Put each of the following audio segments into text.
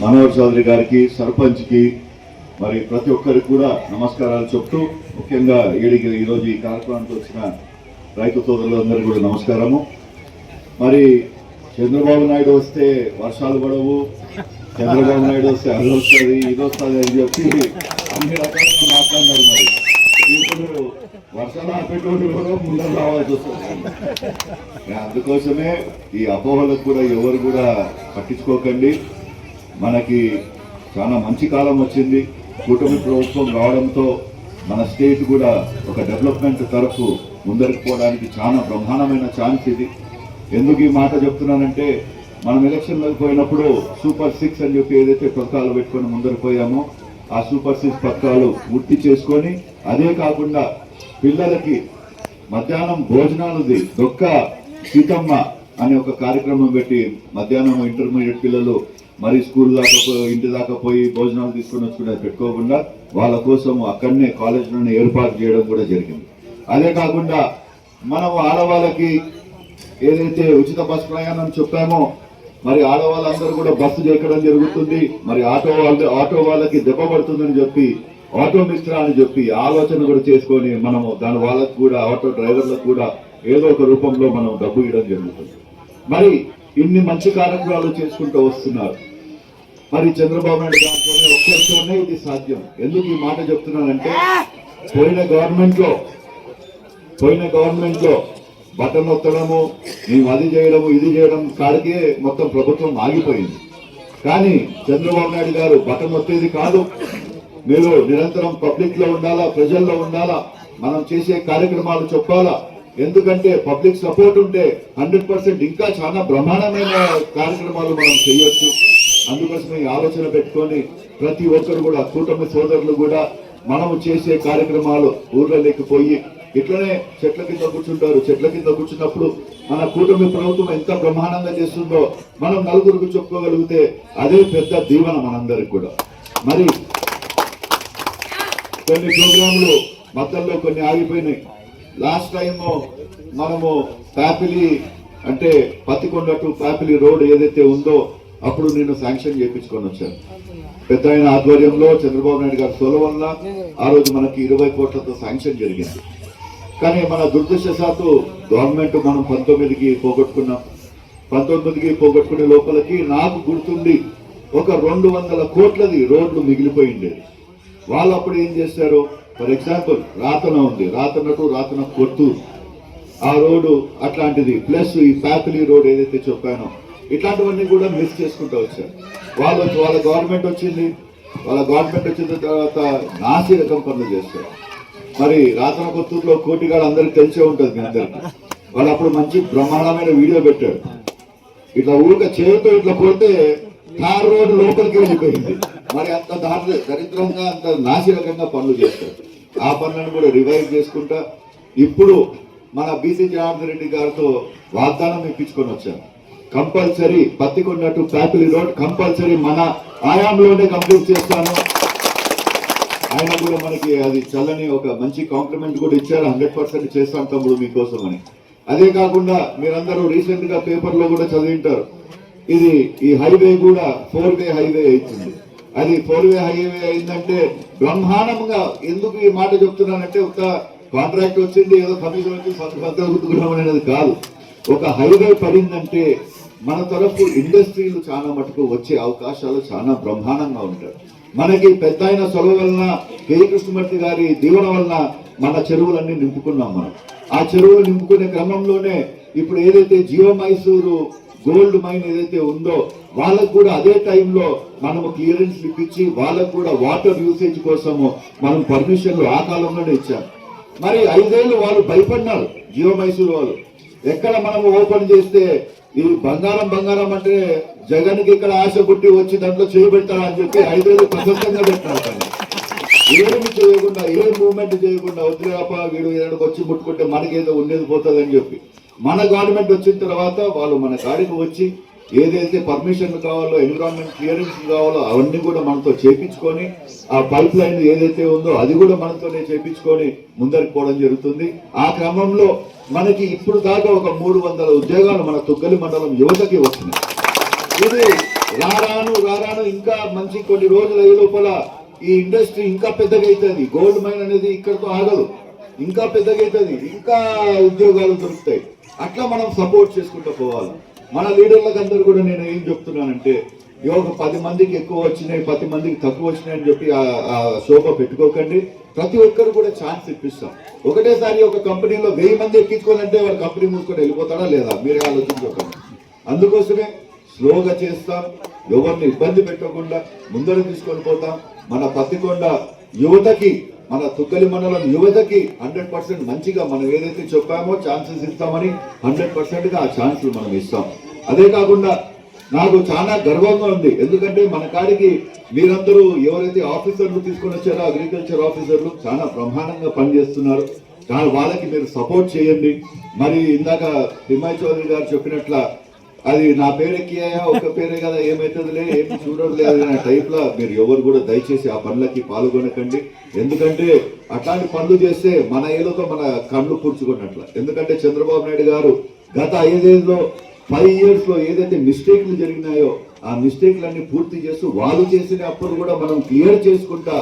మనోహర్ చౌదరి గారికి సర్పంచ్కి మరి ప్రతి ఒక్కరికి కూడా నమస్కారాలు చెప్తూ ముఖ్యంగా ఈడికి ఈరోజు ఈ కార్యక్రమానికి వచ్చిన రైతు సోదరులందరికీ కూడా నమస్కారము. మరి చంద్రబాబు నాయుడు వస్తే వర్షాలు పడవు చంద్రబాబు నాయుడు వస్తే అది వస్తుంది ఇది వస్తుంది అని చెప్పి అన్ని రకాలుగా మాట్లాడినారు మరి. ఇప్పుడు వర్షాలు ఆపేటువంటి కూడా ముందర రావాల్సి వస్తుంది. అందుకోసమే ఈ అపోహలకు కూడా ఎవరు కూడా పట్టించుకోకండి. మనకి చాలా మంచి కాలం వచ్చింది. కూటమి ప్రభుత్వం రావడంతో మన స్టేట్ కూడా ఒక డెవలప్మెంట్ తరఫు ముందరికి పోవడానికి చాలా బ్రహ్మాండమైన ఛాన్స్ ఇది. ఎందుకు ఈ మాట చెప్తున్నానంటే మనం ఎలక్షన్లకు పోయినప్పుడు సూపర్ సిక్స్ అని చెప్పి ఏదైతే పథకాలు పెట్టుకొని ముందరు పోయామో ఆ సూపర్ సిక్స్ పథకాలు పూర్తి చేసుకొని అదే కాకుండా పిల్లలకి మధ్యాహ్నం భోజనాలది దొక్క సీతమ్మ అనే ఒక కార్యక్రమం పెట్టి మధ్యాహ్నం ఇంటర్మీడియట్ పిల్లలు మరి స్కూల్ దాకా పోయి ఇంటి దాకా పోయి భోజనాలు తీసుకుని వచ్చుకునే పెట్టుకోకుండా వాళ్ళ కోసం అక్కడనే కాలేజీలోనే ఏర్పాటు చేయడం కూడా జరిగింది. అదే కాకుండా మనం ఆడవాళ్ళకి ఏదైతే ఉచిత బస్సు ప్రయాణం చెప్పామో మరి ఆడవాళ్ళందరూ కూడా బస్సు ఎక్కడం జరుగుతుంది మరి ఆటో వాళ్ళ ఆటో వాళ్ళకి దెబ్బ పడుతుందని చెప్పి ఆటో మిత్ర అని చెప్పి ఆలోచన కూడా చేసుకొని మనము దాని వాళ్ళకు కూడా ఆటో డ్రైవర్లకు కూడా ఏదో ఒక రూపంలో మనం డబ్బు ఇవ్వడం జరుగుతుంది. మరి ఇన్ని మంచి కార్యక్రమాలు చేసుకుంటూ వస్తున్నారు. మరి చంద్రబాబు నాయుడు గారితోనే ఒక్కరితోనే ఇది సాధ్యం. ఎందుకు ఈ మాట చెప్తున్నానంటే పోయిన గవర్నమెంట్లో పోయిన గవర్నమెంట్లో బటన్ నొత్తడము మేము అది చేయడము ఇది చేయడం కాడికే మొత్తం ప్రభుత్వం ఆగిపోయింది. కానీ చంద్రబాబు నాయుడు గారు బటన్ నొత్తేది కాదు. మీరు నిరంతరం పబ్లిక్లో ఉండాలా ప్రజల్లో ఉండాలా మనం చేసే కార్యక్రమాలు చెప్పాలా? ఎందుకంటే పబ్లిక్ సపోర్ట్ ఉంటే హండ్రెడ్ పర్సెంట్ ఇంకా చాలా బ్రహ్మాండమైన కార్యక్రమాలు మనం చేయొచ్చు. అందుకోసమే ఈ ఆలోచన పెట్టుకొని ప్రతి ఒక్కరు కూడా కూటమి సోదరులు కూడా మనము చేసే కార్యక్రమాలు ఊర్లలోకి ఇట్లనే చెట్ల కింద కూర్చుంటారు. చెట్ల కింద కూర్చున్నప్పుడు మన కూటమి ప్రభుత్వం ఎంత బ్రహ్మాండంగా చేస్తుందో మనం నలుగురికి చెప్పుకోగలిగితే అదే పెద్ద దీవెన మనందరికి కూడా. మరి కొన్ని ప్రోగ్రాంలు మధ్యలో కొన్ని ఆగిపోయినాయి. లాస్ట్ టైం మనము ప్యాపిలి అంటే పత్తికొండటు ప్యాపిలి రోడ్ ఏదైతే ఉందో అప్పుడు నేను శాంక్షన్ చేయించుకొని వచ్చాను. పెద్ద ఆయన ఆధ్వర్యంలో చంద్రబాబు నాయుడు గారి సోల వల్ల ఆ రోజు మనకి ఇరవై కోట్లతో శాంక్షన్ జరిగింది. కానీ మన దురదృష్టశాత్తు గవర్నమెంట్ మనం పంతొమ్మిదికి పోగొట్టుకున్నాం. పంతొమ్మిదికి పోగొట్టుకునే లోపలికి నాకు గుర్తుండి ఒక రెండు వందల కోట్లది రోడ్లు మిగిలిపోయిండేది వాళ్ళు అప్పుడు ఏం చేశారు? ఫర్ ఎగ్జాంపుల్ రాతన ఉంది. రాతన టు రాతన కొత్తూరు. ఆ రోడ్డు అట్లాంటిది. ప్లస్ ఈ ప్యాపిలి రోడ్ ఏదైతే చెప్పానో ఇట్లాంటివన్నీ కూడా మిస్ చేసుకుంటూ వచ్చారు. వాళ్ళు వాళ్ళ గవర్నమెంట్ వచ్చింది. వాళ్ళ గవర్నమెంట్ వచ్చిన తర్వాత నాసి రకం పనులు చేస్తారు మరి రాతన కొత్తూరులో కోటిగాడు అందరికి తెలిసే ఉంటుంది మీ అందరికి. వాళ్ళు అప్పుడు మంచి బ్రహ్మాండమైన వీడియో పెట్టాడు ఇట్లా ఊరిక చేతితో ఇట్లా కొడితే కార్ రోడ్ లోపలికి వెళ్ళిపోయింది. మరి అంత దారి దరిద్రంగా అంత నాసిరకంగా పనులు చేస్తారు ఆ పనులను కూడా రివైవ్ చేసుకుంటా ఇప్పుడు మన బీసీ జనార్దన్ రెడ్డి గారితో వాగ్దానం ఇప్పించుకొని వచ్చాను. Compulsory Pattikonda to Pyapili road compulsory మన ఆయాంలోనే కంప్లీట్ చేస్తాను. ఆయన కూడా మనకి అది చల్లని ఒక మంచి కాంప్లిమెంట్ కూడా ఇచ్చారు హండ్రెడ్ పర్సెంట్ చేస్తాను తమ్ముడు మీకోసం అని. అదే కాకుండా మీరందరూ రీసెంట్గా పేపర్లో కూడా చదివింటారు. ఇది ఈ హైవే కూడా ఫోర్ వే హైవే అవుతుంది అది ఫోర్ వే హైవే అయిందంటే బ్రహ్మాండంగా ఎందుకు ఈ మాట చెప్తున్నానంటే ఒక కాంట్రాక్ట్ వచ్చింది ఏదో కమిషన్ వచ్చి సంతకం అనేది కాదు. ఒక హైవే పడిందంటే మన తరఫు ఇండస్ట్రీలు చాలా మటుకు వచ్చే అవకాశాలు చాలా బ్రహ్మాండంగా ఉంటాయి. మనకి పెద్ద అయిన సొలవ వలన కే కృష్ణమూర్తి గారి దీవెన వలన మన చెరువులన్నీ నింపుకున్నాం మనం. ఆ చెరువులు నింపుకునే క్రమంలోనే ఇప్పుడు ఏదైతే జియో మైసూరు గోల్డ్ మైన్ ఏదైతే ఉందో వాళ్ళకు కూడా అదే టైంలో మనము క్లియరెన్స్ ఇప్పించి వాళ్ళకు కూడా వాటర్ యూసేజ్ కోసము మనం పర్మిషన్లు ఆ కాలంలోనే ఇచ్చాం. మరి ఐదేళ్ళు వాళ్ళు భయపడినారు జియో మైసూరు వాళ్ళు. ఎక్కడ మనం ఓపెన్ చేస్తే ఈ బంగారం బంగారం అంటే జగన్కి ఇక్కడ ఆశ పుట్టి వచ్చి దాంట్లో చేయబెట్టాలని చెప్పి ఐదేళ్ళు ప్రశాంతంగా పెట్టారు కానీ ఏమి చేయకుండా ఏ మూవ్మెంట్ చేయకుండా వదిలేప వీడు ఏదైనా వచ్చి ముట్టుకుంటే మనకేదో ఉండేది పోతుంది అని చెప్పి. మన గవర్నమెంట్ వచ్చిన తర్వాత వాళ్ళు మన కాడికి వచ్చి ఏదైతే పర్మిషన్ కావాలో ఎన్విరాన్మెంట్ క్లియరెన్స్ కావాలో అవన్నీ కూడా మనతో చేపించుకొని ఆ పైప్ లైన్ ఏదైతే ఉందో అది కూడా మనతోనే చేపించుకొని ముందరికి పోవడం జరుగుతుంది. ఆ క్రమంలో మనకి ఇప్పుడు దాకా ఒక మూడు వందల ఉద్యోగాలు మన తుగ్గలి మండలం యువతకి వచ్చినాయి. ఇది రారాను రారాను ఇంకా మంచి కొన్ని రోజులు అయ్యే లోపల ఈ ఇండస్ట్రీ ఇంకా పెద్దగా అవుతుంది గోల్డ్ మైన్ అనేది ఇక్కడతో ఆగదు. ఇంకా పెద్దగా అవుతుంది ఇంకా ఉద్యోగాలు దొరుకుతాయి. అట్లా మనం సపోర్ట్ చేసుకుంటూ పోవాలి. మన లీడర్లకు అందరూ కూడా నేను ఏం చెప్తున్నానంటే యోగ పది మందికి ఎక్కువ వచ్చినాయి పది మందికి తక్కువ వచ్చినాయి అని చెప్పి ఆ- శోభ పెట్టుకోకండి. ప్రతి ఒక్కరు కూడా ఛాన్స్ ఇప్పిస్తాం. ఒకటేసారి ఒక కంపెనీలో వెయ్యి మంది ఎక్కించుకోవాలంటే వాడు కంపెనీ మూసుకొని వెళ్ళిపోతాడా లేదా? మీరే ఆలోచించకండి అందుకోసమే స్లోగా చేస్తాం. ఎవరిని ఇబ్బంది పెట్టకుండా ముందర తీసుకొని పోతాం. మన పత్తికొండ యువతకి మన తుగ్గలి మండలం యువతకి హండ్రెడ్ పర్సెంట్ మంచిగా మనం ఏదైతే చెప్పామో ఛాన్సెస్ ఇస్తామని హండ్రెడ్ పర్సెంట్గా ఆ ఛాన్సులు మనం ఇస్తాం. అదే కాకుండా నాకు చాలా గర్వంగా ఉంది. ఎందుకంటే మన కాడికి మీరందరూ ఎవరైతే ఆఫీసర్లు తీసుకొని వచ్చారో అగ్రికల్చర్ ఆఫీసర్లు చాలా బ్రహ్మాండంగా పనిచేస్తున్నారు. వాళ్ళకి మీరు సపోర్ట్ చేయండి. మరి ఇందాక తిమ్మాయి చౌదరి గారు చెప్పినట్ల అది నా పేరు ఒక పేరే కదా ఏమైతుందిలే ఏం చూడలేదు అనే టైప్లో మీరు ఎవరు కూడా దయచేసి ఆ పనులకి పాల్గొనకండి. ఎందుకంటే అట్లాంటి పనులు చేస్తే మన ఏళ్ళతో మన కళ్ళు పూడ్చుకున్నట్ల. ఎందుకంటే చంద్రబాబు నాయుడు గారు గత ఐదేళ్ళలో ఫైవ్ ఇయర్స్లో ఏదైతే మిస్టేక్లు జరిగినాయో ఆ మిస్టేక్లన్నీ పూర్తి చేస్తూ వాళ్ళు చేసిన అప్పుడు కూడా మనం క్లియర్ చేసుకుంటా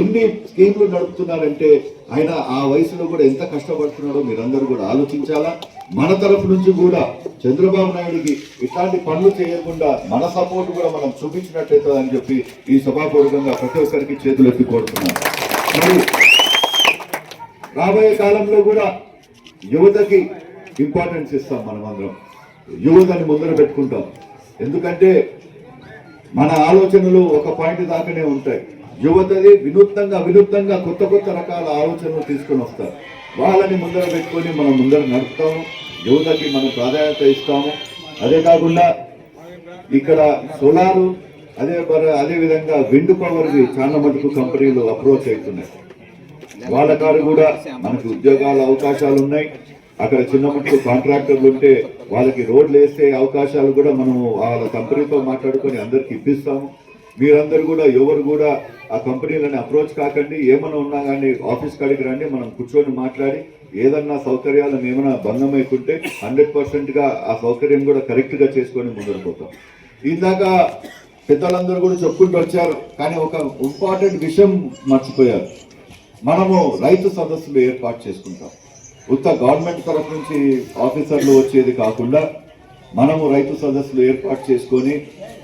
ఎన్ని స్కీమ్లు నడుపుతున్నారంటే ఆయన ఆ వయసులో కూడా ఎంత కష్టపడుతున్నాడో మీరందరూ కూడా ఆలోచించాలా? మన తరఫు నుంచి కూడా చంద్రబాబు నాయుడికి ఇట్లాంటి పనులు చేయకుండా మన సపోర్ట్ కూడా మనం చూపించినట్లయితే అని చెప్పి ఈ సభాపూర్వకంగా ప్రతి ఒక్కరికి చేతులు ఎత్తి కోరుతున్నాం. మరి రాబోయే కాలంలో కూడా యువతకి ఇంపార్టెన్స్ ఇస్తాం మనం అందరం. యువతని ముందర పెట్టుకుంటాం. ఎందుకంటే మన ఆలోచనలు ఒక పాయింట్ దాకానే ఉంటాయి. యువతది వినూత్నంగా వినూత్నంగా కొత్త కొత్త రకాల ఆలోచనలు తీసుకొని వస్తారు. వాళ్ళని ముందర పెట్టుకొని మనం ముందర నడుపుతాము. యువతకి మనం ప్రాధాన్యత ఇస్తాము. అదే కాకుండా ఇక్కడ సోలారు అదే మరి అదే విధంగా విండ్ పవర్వి చాలా మటుకు కంపెనీలు అప్రోచ్ అవుతున్నాయి. వాళ్ళ కారు కూడా మనకు ఉద్యోగాల అవకాశాలు ఉన్నాయి. అక్కడ చిన్న మటుకు కాంట్రాక్టర్లు ఉంటే వాళ్ళకి రోడ్లు వేసే అవకాశాలు కూడా మనము వాళ్ళ కంపెనీతో మాట్లాడుకొని అందరికి ఇప్పిస్తాము. మీరందరూ కూడా ఎవరు కూడా ఆ కంపెనీలని అప్రోచ్ కాకండి. ఏమైనా ఉన్నా కానీ ఆఫీస్ కాడికి రండి మనం కూర్చొని మాట్లాడి ఏదన్నా సౌకర్యాలను ఏమైనా భంగం అయికుంటే హండ్రెడ్ పర్సెంట్గా ఆ సౌకర్యం కూడా కరెక్ట్గా చేసుకొని ముందుకు పోతాం. ఇందాక పెద్దలందరూ కూడా చెప్పుకుంటూ వచ్చారు కానీ ఒక ఇంపార్టెంట్ విషయం మర్చిపోయారు. మనము రైతు సదస్సులు ఏర్పాటు చేసుకుంటాం. ఉత్త గవర్నమెంట్ తరఫు నుంచి ఆఫీసర్లు వచ్చేది కాకుండా మనము రైతు సదస్సులు ఏర్పాటు చేసుకొని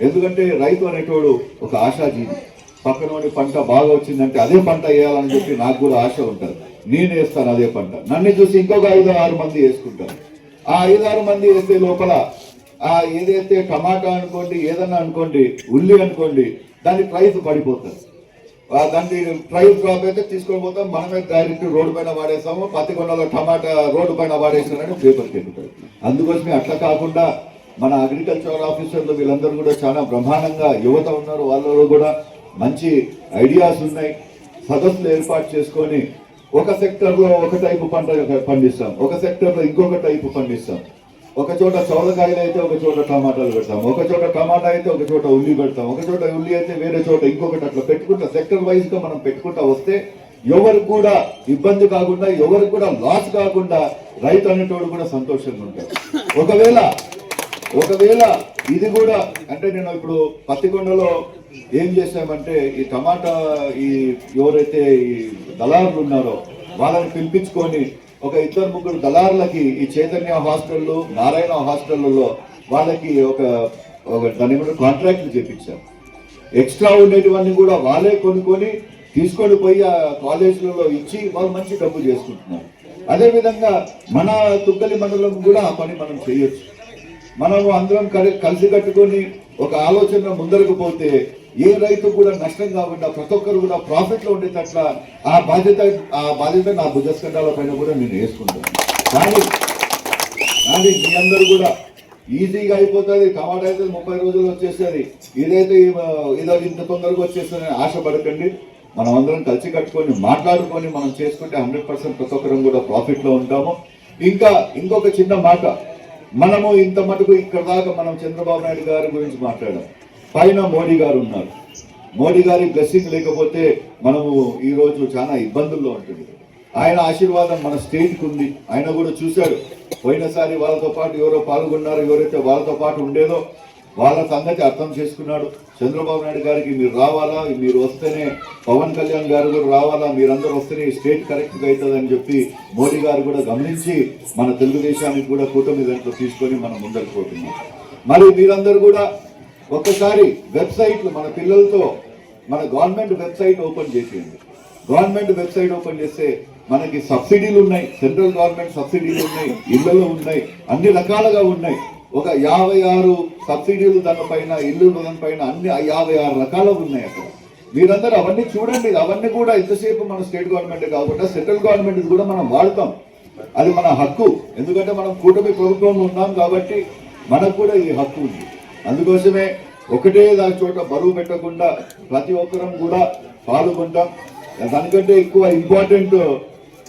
ఎందుకంటే రైతు అనేటోడు ఒక ఆశాజీవి. పక్కనోడి పంట బాగా వచ్చిందంటే అదే పంట వేయాలని చెప్పి నాకు కూడా ఆశ ఉంటుంది. నేను వేస్తాను అదే పంట. నన్ను చూసి ఇంకొక ఐదు ఆరు మంది వేసుకుంటారు. ఆ ఐదు ఆరు మంది వేసే లోపల ఆ ఏదైతే టమాటా అనుకోండి ఏదన్నా అనుకోండి ఉల్లి అనుకోండి దాని ప్రైస్ పడిపోతుంది. దాన్ని ట్రైల్ డ్రాప్ అయితే తీసుకొని పోతాం. మనమే డైరెక్ట్ రోడ్డు పైన వాడేస్తాము. పత్తి కొండలో టమాటా రోడ్డు పైన వాడేస్తానని పేపర్కి ఎక్కుతాయి అందుకోసమే అట్లా కాకుండా మన అగ్రికల్చర్ ఆఫీసర్లు వీళ్ళందరూ కూడా చాలా బ్రహ్మాండంగా యువత ఉన్నారు. వాళ్ళలో కూడా మంచి ఐడియాస్ ఉన్నాయి. సదస్సులు ఏర్పాటు చేసుకొని ఒక సెక్టర్లో ఒక టైపు పంట పండిస్తాం. ఒక సెక్టర్లో ఇంకొక టైపు పండిస్తాం. ఒక చోట చౌలకాయలు అయితే ఒక చోట టమాటాలు పెడతాం ఒక చోట టమాటా అయితే ఒక చోట ఉల్లి పెడతాం ఒక చోట ఉల్లి అయితే వేరే చోట ఇంకొకటి అట్లా పెట్టుకుంటా సెక్టర్ వైజ్గా మనం పెట్టుకుంటా వస్తే ఎవరికి కూడా ఇబ్బంది కాకుండా ఎవరికి కూడా లాస్ కాకుండా రైతు అనేటోడు కూడా సంతోషంగా ఉంటాడు. ఒకవేళ ఒకవేళ ఇది కూడా అంటే నేను ఇప్పుడు పత్తికొండలో ఏం చేశామంటే ఈ టమాటా ఈ ఎవరైతే ఈ దళారులు ఉన్నారో వాళ్ళని పిలిపించుకొని ఒక ఇద్దరు ముగ్గురు దళారులకి ఈ చైతన్య హాస్టల్లో నారాయణ హాస్టల్లో వాళ్ళకి ఒక ఒక దాని కూడా కాంట్రాక్ట్లు చేపించారు. ఎక్స్ట్రా ఉండేటివన్నీ కూడా వాళ్ళే కొనుక్కొని తీసుకొని పోయి ఆ కాలేజీలలో ఇచ్చి వాళ్ళు మంచి డబ్బు చేసుకుంటున్నారు. అదేవిధంగా మన తుగ్గలి మండలం కూడా ఆ పని మనం చేయొచ్చు. మనము అందరం కలి- కలిసి కట్టుకొని ఒక ఆలోచన ముందరకు పోతే ఏ రైతు కూడా నష్టం కాకుండా ప్రతి ఒక్కరు కూడా ప్రాఫిట్లో ఉండేటట్ల ఆ బాధ్యత ఆ బాధ్యత నా భుజస్కండాల పైన కూడా నేను వేసుకుంటాను. కానీ కానీ మీ అందరూ కూడా ఈజీగా అయిపోతుంది టమాటా అయితే ముప్పై రోజులు వచ్చేస్తుంది ఇదైతే ఇదో ఇంత తొందరగా వచ్చేస్తుంది ఆశపడకండి. మనం అందరం కలిసి కట్టుకొని మాట్లాడుకొని మనం చేసుకుంటే హండ్రెడ్ పర్సెంట్ ప్రతి ఒక్కరం కూడా ప్రాఫిట్లో ఉంటాము. ఇంకా ఇంకొక చిన్న మాట. మనము ఇంత మటుకు ఇక్కడ దాకా మనం చంద్రబాబు నాయుడు గారి గురించి మాట్లాడాం. పైన మోడీ గారు ఉన్నారు. మోడీ గారి బ్లెస్సింగ్ లేకపోతే మనము ఈ రోజు చాలా ఇబ్బందుల్లో ఉంటుంది. ఆయన ఆశీర్వాదం మన స్టేట్కి ఉంది. ఆయన కూడా చూశాడు. పోయినసారి వాళ్ళతో పాటు ఎవరో పాల్గొన్నారు ఎవరైతే వాళ్ళతో పాటు ఉండేదో వాళ్ళ సంగతి అర్థం చేసుకున్నాడు. చంద్రబాబు నాయుడు గారికి మీరు రావాలా? మీరు వస్తేనే పవన్ కళ్యాణ్ గారు కూడా రావాలా? మీరందరూ వస్తేనే స్టేట్ కరెక్ట్గా అవుతుందని చెప్పి మోడీ గారు కూడా గమనించి మన తెలుగుదేశానికి కూడా కూటమి దాంట్లో తీసుకొని మనం ముందరికి పోతున్నాం. మరి మీరందరూ కూడా ఒక్కసారి వెబ్సైట్లు మన పిల్లలతో మన గవర్నమెంట్ వెబ్సైట్ ఓపెన్ చేసేయండి. గవర్నమెంట్ వెబ్సైట్ ఓపెన్ చేస్తే మనకి సబ్సిడీలు ఉన్నాయి. సెంట్రల్ గవర్నమెంట్ సబ్సిడీలు ఉన్నాయి. ఇళ్ళలో ఉన్నాయి. అన్ని రకాలుగా ఉన్నాయి. ఒక యాభై ఆరు సబ్సిడీలు దానిపైన ఇల్లు దానిపైన అన్ని యాభై ఆరు రకాలు ఉన్నాయి అక్కడ. మీరందరూ అవన్నీ చూడండి. అవన్నీ కూడా ఎంతసేపు మన స్టేట్ గవర్నమెంట్ కాకుండా సెంట్రల్ గవర్నమెంట్ కూడా మనం వాడతాం. అది మన హక్కు. ఎందుకంటే మనం కూటమి ప్రభుత్వంలో ఉన్నాం కాబట్టి మనకు కూడా ఈ హక్కు ఉంది. అందుకోసమే ఒకటే దాని చోట బరువు పెట్టకుండా ప్రతి ఒక్కరం కూడా పాల్గొంటాం. దానికంటే ఎక్కువ ఇంపార్టెంట్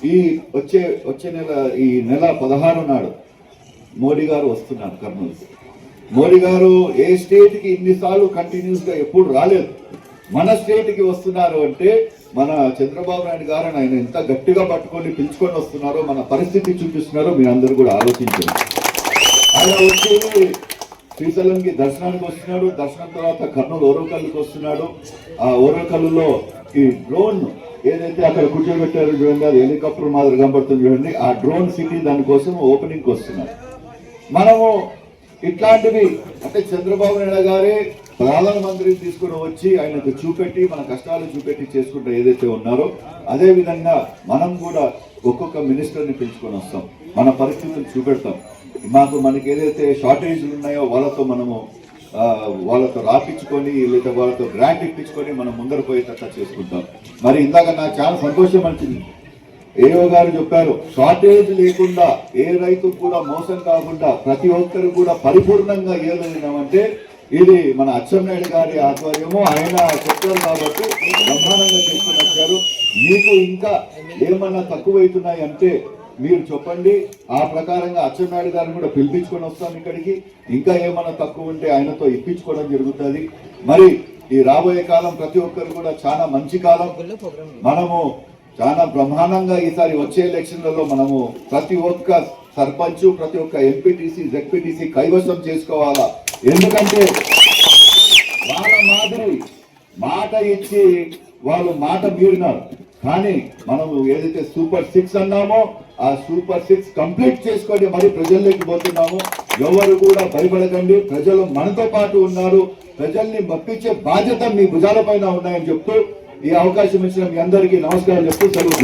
ఈ వచ్చే వచ్చే నెల ఈ నెల పదహారు నాడు మోడీ గారు వస్తున్నారు కర్నూలు మోడీ గారు ఏ స్టేట్కి ఇన్నిసార్లు కంటిన్యూస్గా ఎప్పుడు రాలేదు. మన స్టేట్కి వస్తున్నారు అంటే మన చంద్రబాబు నాయుడు గారు ఆయన ఎంత గట్టిగా పట్టుకొని పిలుచుకొని వస్తున్నారో మన పరిస్థితి చూపిస్తున్నారో మీరందరూ కూడా ఆలోచించారు ఆయన వచ్చేది శ్రీశైలంకి దర్శనానికి వస్తున్నాడు. దర్శనం తర్వాత కర్నూలు ఓరకల్లుకి వస్తున్నాడు. ఆ ఓరకల్లులో ఈ డ్రోన్ ఏదైతే అక్కడ కూర్చోబెట్టారో చూడండి అది హెలికాప్టర్ మాదిరి కనబడుతుంది చూడండి. ఆ డ్రోన్ సిటీ దానికోసం ఓపెనింగ్ వస్తున్నారు. మనము ఇట్లాంటివి అంటే చంద్రబాబు నాయుడు గారే ప్రధానమంత్రిని తీసుకుని వచ్చి ఆయనకు చూపెట్టి మన కష్టాలు చూపెట్టి చేసుకుంటూ ఏదైతే ఉన్నారో అదేవిధంగా మనం కూడా ఒక్కొక్క మినిస్టర్ని పిలుచుకొని వస్తాం. మన పరిస్థితులు చూపెడతాం. మాకు మనకి ఏదైతే షార్టేజ్లు ఉన్నాయో వాళ్ళతో మనము వాళ్ళతో రాపించుకొని లేదా వాళ్ళతో గ్రాంట్ ఇప్పించుకొని మనం ముందర పోయేటట్టు చేసుకుంటాం. మరి ఇందాక నాకు చాలా సంతోషం అనిపించింది. ఏఓ గారు చెప్పారు షార్టేజ్ లేకుండా ఏ రైతు కూడా మోసం కాకుండా ప్రతి ఒక్కరు కూడా పరిపూర్ణంగా ఏదైనామంటే ఇది మన అచ్చెన్నాయుడు గారి ఆధ్వర్యము. ఆయన చెప్పారు కాబట్టి బ్రహ్మాండంగా చేసుకుని మీకు ఇంకా ఏమన్నా తక్కువైతున్నాయి అంటే మీరు చెప్పండి. ఆ ప్రకారంగా అచ్చెన్నాయుడు గారిని కూడా పిలిపించుకొని వస్తాం ఇక్కడికి. ఇంకా ఏమన్నా తక్కువ ఉంటే ఆయనతో ఇప్పించుకోవడం జరుగుతుంది. మరి ఈ రాబోయే కాలం ప్రతి ఒక్కరు కూడా చాలా మంచి కాలం. మనము చాలా బ్రహ్మాండంగా ఈసారి వచ్చే ఎలక్షన్లలో మనము ప్రతి ఒక్క సర్పంచ్ ప్రతి ఒక్క ఎంపీటీసీ జెడ్పీటీసీ కైవసం చేసుకోవాలా? ఎందుకంటే వాళ్ళ మాదిరి మాట ఇచ్చి వాళ్ళు మాట మీరినారు. కానీ మనం ఏదైతే సూపర్ సిక్స్ అన్నామో ఆ సూపర్ సిక్స్ కంప్లీట్ చేసుకొని మరి ప్రజల్లోకి పోతున్నాము ఎవరు కూడా భయపడకండి. ప్రజలు మనతో పాటు ఉన్నారు. ప్రజల్ని మప్పించే బాధ్యత మీ భుజాల పైన ఉన్నాయని చెప్తూ ఈ అవకాశం ఇచ్చిన మీ అందరికీ నమస్కారం చెప్తూ సెలవు